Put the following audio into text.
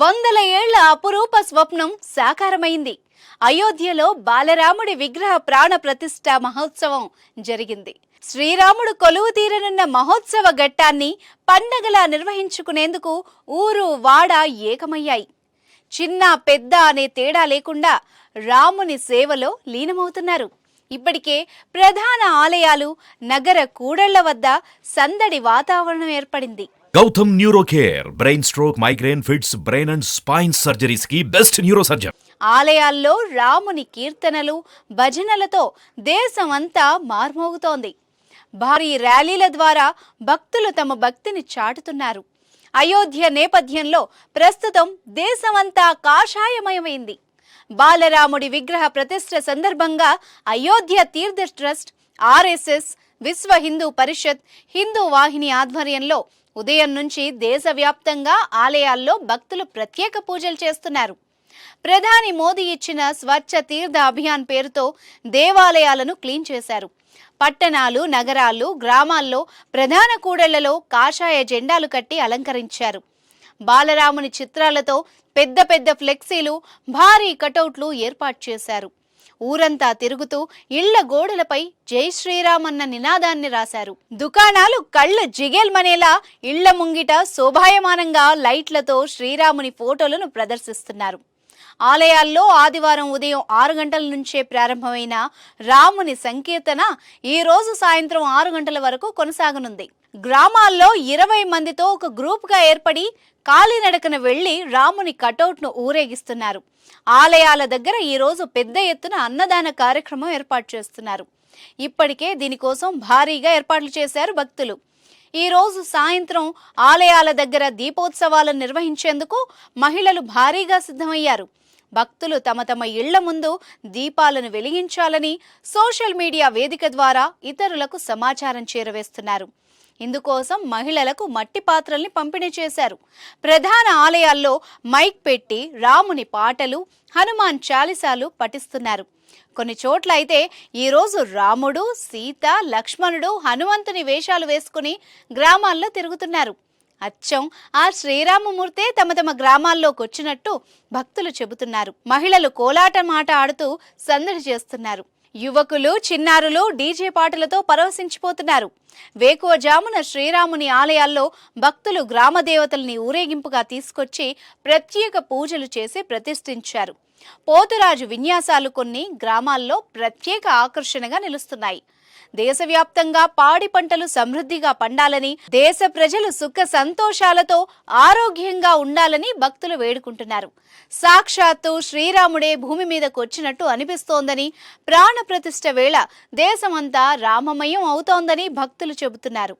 వందల ఏళ్ళ అపురూప స్వప్నం సాకారమైంది. అయోధ్యలో బాలరాముడి విగ్రహ ప్రాణ ప్రతిష్ఠ మహోత్సవం జరిగింది. శ్రీరాముడు కొలువు తీరనున్న మహోత్సవ ఘట్టాన్ని పండగలా నిర్వహించుకునేందుకు ఊరు వాడ ఏకమయ్యాయి. చిన్న పెద్ద అనే తేడా లేకుండా రాముని సేవలో లీనమవుతున్నారు. ఇప్పటికే ప్రధాన ఆలయాలు నగర కూడళ్ళ వద్ద సందడి వాతావరణం ఏర్పడింది. Gautam neuro care brain stroke migraine fits brain and spine సర్జరీస్కి best neuro surgeon ఆలయాల్లో రాముని కీర్తనలు భజనలతో దేశమంతా మార్మోగుతోంది. భారీ ర్యాలీల ద్వారా భక్తులు తమ భక్తిని చాటుతున్నారు. అయోధ్య నేపథ్యంలో ప్రస్తుతం దేశమంతా కాషాయమయమైంది. బాలరాముడి విగ్రహ ప్రతిష్ఠ సందర్భంగా అయోధ్య తీర్థ ట్రస్ట్ ఆర్ఎస్ఎస్ విశ్వ హిందూ పరిషత్ హిందూ వాహిని ఆధ్వర్యంలో ఉదయం నుంచి దేశవ్యాప్తంగా ఆలయాల్లో భక్తులు ప్రత్యేక పూజలు చేస్తున్నారు. ప్రధాని మోదీ ఇచ్చిన స్వచ్ఛ తీర్థ అభియాన్ పేరుతో దేవాలయాలను క్లీన్ చేశారు. పట్టణాలు నగరాలు గ్రామాల్లో ప్రధాన కూడళ్ళలో కాషాయ జెండాలు కట్టి అలంకరించారు. బాలరాముని చిత్రాలతో పెద్ద పెద్ద ఫ్లెక్సీలు భారీ కటౌట్లు ఏర్పాటు చేశారు. ఊరంతా తిరుగుతూ ఇళ్ళ గోడలపై జై శ్రీరామ్ అన్న నినాదాన్ని రాశారు. దుకాణాలు కళ్ళు జిగేల్మనేలా ఇళ్ళ ముంగిట శోభాయమానంగా లైట్లతో శ్రీరాముని ఫోటోలను ప్రదర్శిస్తున్నారు. ఆలయాల్లో ఆదివారం ఉదయం ఆరు గంటల నుంచే ప్రారంభమైన రాముని సంకీర్తన ఈ రోజు సాయంత్రం ఆరు గంటల వరకు కొనసాగనుంది. గ్రామాల్లో ఇరవై మందితో ఒక గ్రూప్గా ఏర్పడి కాలినడకన వెళ్ళి రాముని కటౌట్ను ఊరేగిస్తున్నారు. ఆలయాల దగ్గర ఈరోజు పెద్ద ఎత్తున అన్నదాన కార్యక్రమం ఏర్పాటు చేస్తున్నారు. ఇప్పటికే దీనికోసం భారీగా ఏర్పాట్లు చేశారు భక్తులు. ఈ రోజు సాయంత్రం ఆలయాల దగ్గర దీపోత్సవాలను నిర్వహించేందుకు మహిళలు భారీగా సిద్ధమయ్యారు. భక్తులు తమ తమ ఇళ్ళ ముందు దీపాలను వెలిగించాలని సోషల్ మీడియా వేదిక ద్వారా ఇతరులకు సమాచారం చేరవేస్తున్నారు. ఇందుకోసం మహిళలకు మట్టి పాత్రల్ని పంపిణీ చేశారు. ప్రధాన ఆలయాల్లో మైక్ పెట్టి రాముని పాటలు హనుమాన్ చాలీసాలు పఠిస్తున్నారు. కొన్ని చోట్ల అయితే ఈరోజు రాముడు సీత లక్ష్మణుడు హనుమంతుని వేషాలు వేసుకుని గ్రామాల్లో తిరుగుతున్నారు. అచ్చం ఆ శ్రీరామమూర్తే తమ తమ గ్రామాల్లోకి వచ్చినట్టు భక్తులు చెబుతున్నారు. మహిళలు కోలాట మాట ఆడుతూ సందడి చేస్తున్నారు. యువకులు చిన్నారులు డీజే పాటలతో పరవశించిపోతున్నారు. వేకువజామున శ్రీరాముని ఆలయాల్లో భక్తులు గ్రామ దేవతల్ని ఊరేగింపుగా తీసుకొచ్చి ప్రత్యేక పూజలు చేసి ప్రతిష్ఠించారు. పోతురాజు విన్యాసాలు కొన్ని గ్రామాల్లో ప్రత్యేక ఆకర్షణగా నిలుస్తున్నాయి. దేశవ్యాప్తంగా పాడి పంటలు సమృద్ధిగా పండాలని దేశ ప్రజలు సుఖ సంతోషాలతో ఆరోగ్యంగా ఉండాలని భక్తులు వేడుకుంటున్నారు. సాక్షాత్తు శ్రీరాముడే భూమి మీదకు వచ్చినట్టు అనిపిస్తోందని ప్రాణ ప్రతిష్ఠ వేళ దేశమంతా రామమయం అవుతోందని భక్తులు చెబుతున్నారు.